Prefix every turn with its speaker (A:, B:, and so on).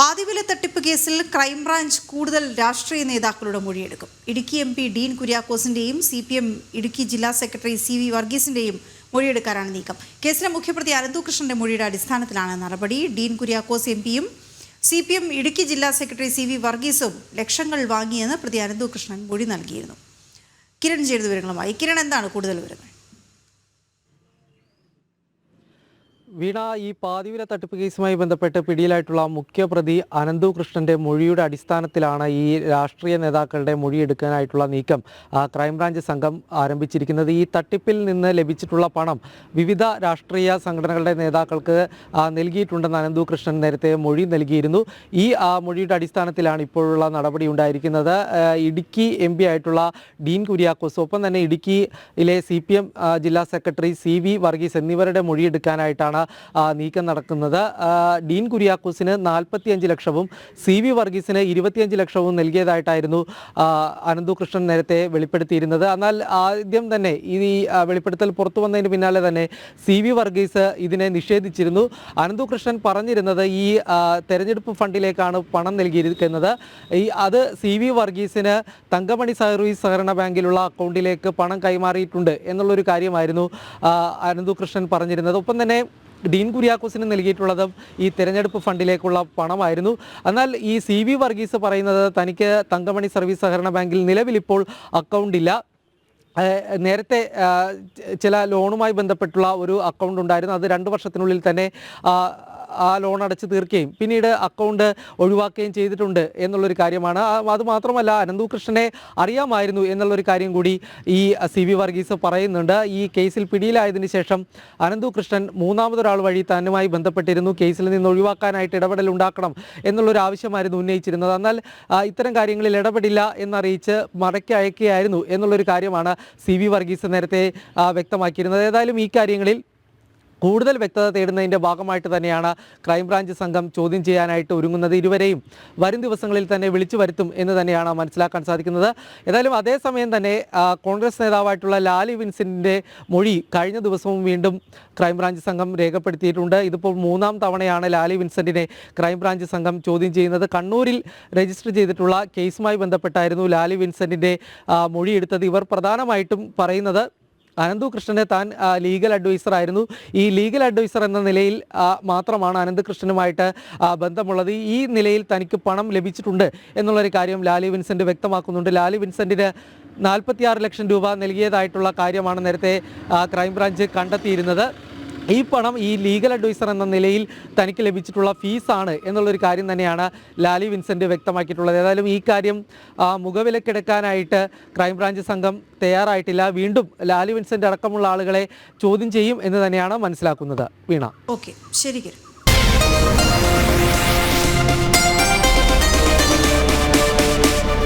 A: പാതിവില തട്ടിപ്പ് കേസിൽ ക്രൈംബ്രാഞ്ച് കൂടുതൽ രാഷ്ട്രീയ നേതാക്കളുടെ മൊഴിയെടുക്കും. ഇടുക്കി എം പി ഡീൻ കുര്യാക്കോസിന്റെയും സി പി എം ഇടുക്കി ജില്ലാ സെക്രട്ടറി സി വി വർഗീസിന്റെയും മൊഴിയെടുക്കാനാണ് നീക്കം. കേസിലെ മുഖ്യപ്രതി അനന്തുകൃഷ്ണന്റെ മൊഴിയുടെ അടിസ്ഥാനത്തിലാണ് നടപടി. ഡീൻ കുര്യാക്കോസ് എം പിയും സി പി എം ഇടുക്കി ജില്ലാ സെക്രട്ടറി സി വി വർഗീസും ലക്ഷങ്ങൾ വാങ്ങിയെന്ന് പ്രതി അനന്തുകൃഷ്ണൻ മൊഴി നൽകിയിരുന്നു. കിരൺ ചെയ്ത വിവരങ്ങളുമായി. കിരൺ എന്താണ് കൂടുതൽ വിവരങ്ങൾ?
B: വീണ ഈ പാതിവില തട്ടിപ്പ് കേസുമായി ബന്ധപ്പെട്ട് പിടിയിലായിട്ടുള്ള മുഖ്യപ്രതി അനന്തു കൃഷ്ണന്റെ മൊഴിയുടെ അടിസ്ഥാനത്തിലാണ് ഈ രാഷ്ട്രീയ നേതാക്കളുടെ മൊഴി എടുക്കാനായിട്ടുള്ള നീക്കം ക്രൈംബ്രാഞ്ച് സംഘം ആരംഭിച്ചിരിക്കുന്നത്. ഈ തട്ടിപ്പിൽ നിന്ന് ലഭിച്ചിട്ടുള്ള പണം വിവിധ രാഷ്ട്രീയ സംഘടനകളുടെ നേതാക്കൾക്ക് നൽകിയിട്ടുണ്ടെന്ന് അനന്തു കൃഷ്ണൻ നേരത്തെ മൊഴി നൽകിയിരുന്നു. ഈ മൊഴിയുടെ അടിസ്ഥാനത്തിലാണ് ഇപ്പോഴുള്ള നടപടി ഉണ്ടായിരിക്കുന്നത്. ഇടുക്കി എം ആയിട്ടുള്ള ഡീൻ കുര്യാക്കോസ് ഒപ്പം തന്നെ ഇടുക്കിയിലെ സി ജില്ലാ സെക്രട്ടറി സി വി വർഗീസ് എന്നിവരുടെ മൊഴിയെടുക്കാനായിട്ടാണ് നീക്കം നടക്കുന്നത്. ഡീൻ കുര്യാക്കോസിന് നാൽപ്പത്തിയഞ്ച് ലക്ഷവും സി വി വർഗീസിന് ഇരുപത്തിയഞ്ച് ലക്ഷവും നൽകിയതായിട്ടായിരുന്നു അനന്തു കൃഷ്ണൻ നേരത്തെ വെളിപ്പെടുത്തിയിരുന്നത്. എന്നാൽ ആദ്യം തന്നെ ഈ വെളിപ്പെടുത്തൽ പുറത്തു വന്നതിന് പിന്നാലെ തന്നെ സി വി വർഗീസ് ഇതിനെ നിഷേധിച്ചിരുന്നു. അനന്തു കൃഷ്ണൻ പറഞ്ഞിരുന്നത് ഈ തെരഞ്ഞെടുപ്പ് ഫണ്ടിലേക്കാണ് പണം നൽകിയിരിക്കുന്നത്. ഈ അത് സി വി വർഗീസിന് തങ്കമണി സർവീസ് സഹകരണ ബാങ്കിലുള്ള അക്കൗണ്ടിലേക്ക് പണം കൈമാറിയിട്ടുണ്ട് എന്നുള്ളൊരു കാര്യമായിരുന്നു അനന്തു കൃഷ്ണൻ പറഞ്ഞിരുന്നത്. ഒപ്പം തന്നെ ഡീൻ കുര്യാക്കോസിന് നൽകിയിട്ടുള്ളത് ഈ തെരഞ്ഞെടുപ്പ് ഫണ്ടിലേക്കുള്ള പണമായിരുന്നു. എന്നാൽ ഈ സി വി വർഗീസ് പറയുന്നത് തനിക്ക് തങ്കമണി സർവീസ് സഹകരണ ബാങ്കിൽ നിലവിൽ ഇപ്പോൾ അക്കൗണ്ടില്ല നേരത്തെ ചില ലോണുമായി ബന്ധപ്പെട്ടുള്ള ഒരു അക്കൗണ്ട് ഉണ്ടായിരുന്നു. അത് രണ്ട് വർഷത്തിനുള്ളിൽ തന്നെ ആ, ലോൺ അടച്ചു തീർക്കുകയും പിന്നീട് അക്കൗണ്ട് ഒഴിവാക്കുകയും ചെയ്തിട്ടുണ്ട് എന്നുള്ളൊരു കാര്യമാണ്. അതുമാത്രമല്ല അത് മാത്രമല്ല അനന്തു കൃഷ്ണനെ അറിയാമായിരുന്നു എന്നുള്ളൊരു കാര്യം കൂടി ഈ സി വി വർഗീസ് പറയുന്നുണ്ട്. ഈ കേസിൽ പിടിയിലായതിനു ശേഷം അനന്തു കൃഷ്ണൻ മൂന്നാമതൊരാൾ വഴി തന്നുമായി ബന്ധപ്പെട്ടിരുന്നു. കേസിൽ നിന്ന് ഒഴിവാക്കാനായിട്ട് ഇടപെടൽ ഉണ്ടാക്കണം എന്നുള്ളൊരു ആവശ്യമായിരുന്നു ഉന്നയിച്ചിരുന്നത്. എന്നാൽ ഇത്തരം കാര്യങ്ങളിൽ ഇടപെടില്ല എന്നറിയിച്ച് മടക്കി അയക്കുകയായിരുന്നു എന്നുള്ളൊരു കാര്യമാണ് സി വി വർഗീസ് നേരത്തെ വ്യക്തമാക്കിയിരുന്നത്. ഏതായാലും ഈ കാര്യങ്ങളിൽ കൂടുതൽ വ്യക്തത തേടുന്നതിന്റെ ഭാഗമായിട്ട് തന്നെയാണ് ക്രൈംബ്രാഞ്ച് സംഘം ചോദ്യം ചെയ്യാനായിട്ട് ഒരുങ്ങുന്നത് ഇരുവരെയും വരും ദിവസങ്ങളിൽ തന്നെ വിളിച്ചു വരുത്തും എന്ന് തന്നെയാണ് മനസ്സിലാക്കാൻ സാധിക്കുന്നത്. ഏതായാലും അതേസമയം തന്നെ കോൺഗ്രസ് നേതാവായിട്ടുള്ള ലാലി വിൻസെന്റിന്റെ മൊഴി കഴിഞ്ഞ ദിവസവും വീണ്ടും ക്രൈംബ്രാഞ്ച് സംഘം രേഖപ്പെടുത്തിയിട്ടുണ്ട്. ഇതിപ്പോൾ മൂന്നാം തവണയാണ് ലാലി വിൻസെന്റിനെ ക്രൈംബ്രാഞ്ച് സംഘം ചോദ്യം ചെയ്യുന്നത്. കണ്ണൂരിൽ രജിസ്റ്റർ ചെയ്തിട്ടുള്ള കേസുമായി ബന്ധപ്പെട്ടായിരുന്നു ലാലി വിൻസെന്റിന്റെ മൊഴിയെടുത്തത് ഇവർ പ്രധാനമായിട്ടും പറയുന്നത് അനന്തു കൃഷ്ണനെ താൻ ലീഗൽ അഡ്വൈസർ ആയിരുന്നു. ഈ ലീഗൽ അഡ്വൈസർ എന്ന നിലയിൽ മാത്രമാണ് അനന്ത് കൃഷ്ണനുമായിട്ട് ആ, ബന്ധമുള്ളത്. ഈ നിലയിൽ തനിക്ക് പണം ലഭിച്ചിട്ടുണ്ട് എന്നുള്ളൊരു കാര്യം ലാലി വിൻസെന്റ് വ്യക്തമാക്കുന്നുണ്ട്. ലാലി വിൻസെന്റിന് നാൽപ്പത്തിയാറ് ലക്ഷം രൂപ നൽകിയതായിട്ടുള്ള കാര്യമാണ് നേരത്തെ ക്രൈംബ്രാഞ്ച് കണ്ടെത്തിയിരുന്നത്. ഈ പണം ഈ ലീഗൽ അഡ്വൈസർ എന്ന നിലയിൽ തനിക്ക് ലഭിച്ചിട്ടുള്ള ഫീസാണ് എന്നുള്ളൊരു കാര്യം തന്നെയാണ് ലാലി വിൻസെന്റ് വ്യക്തമാക്കിയിട്ടുള്ളത്. ഏതായാലും ഈ കാര്യം മുഖവിലക്കെടുക്കാനായിട്ട് ക്രൈംബ്രാഞ്ച് സംഘം തയ്യാറായിട്ടില്ല. വീണ്ടും ലാലി വിൻസെന്റ് അടക്കമുള്ള ആളുകളെ ചോദ്യം ചെയ്യും എന്ന് തന്നെയാണ് മനസ്സിലാക്കുന്നത്. വീണ.
A: ഓക്കെ. ശരി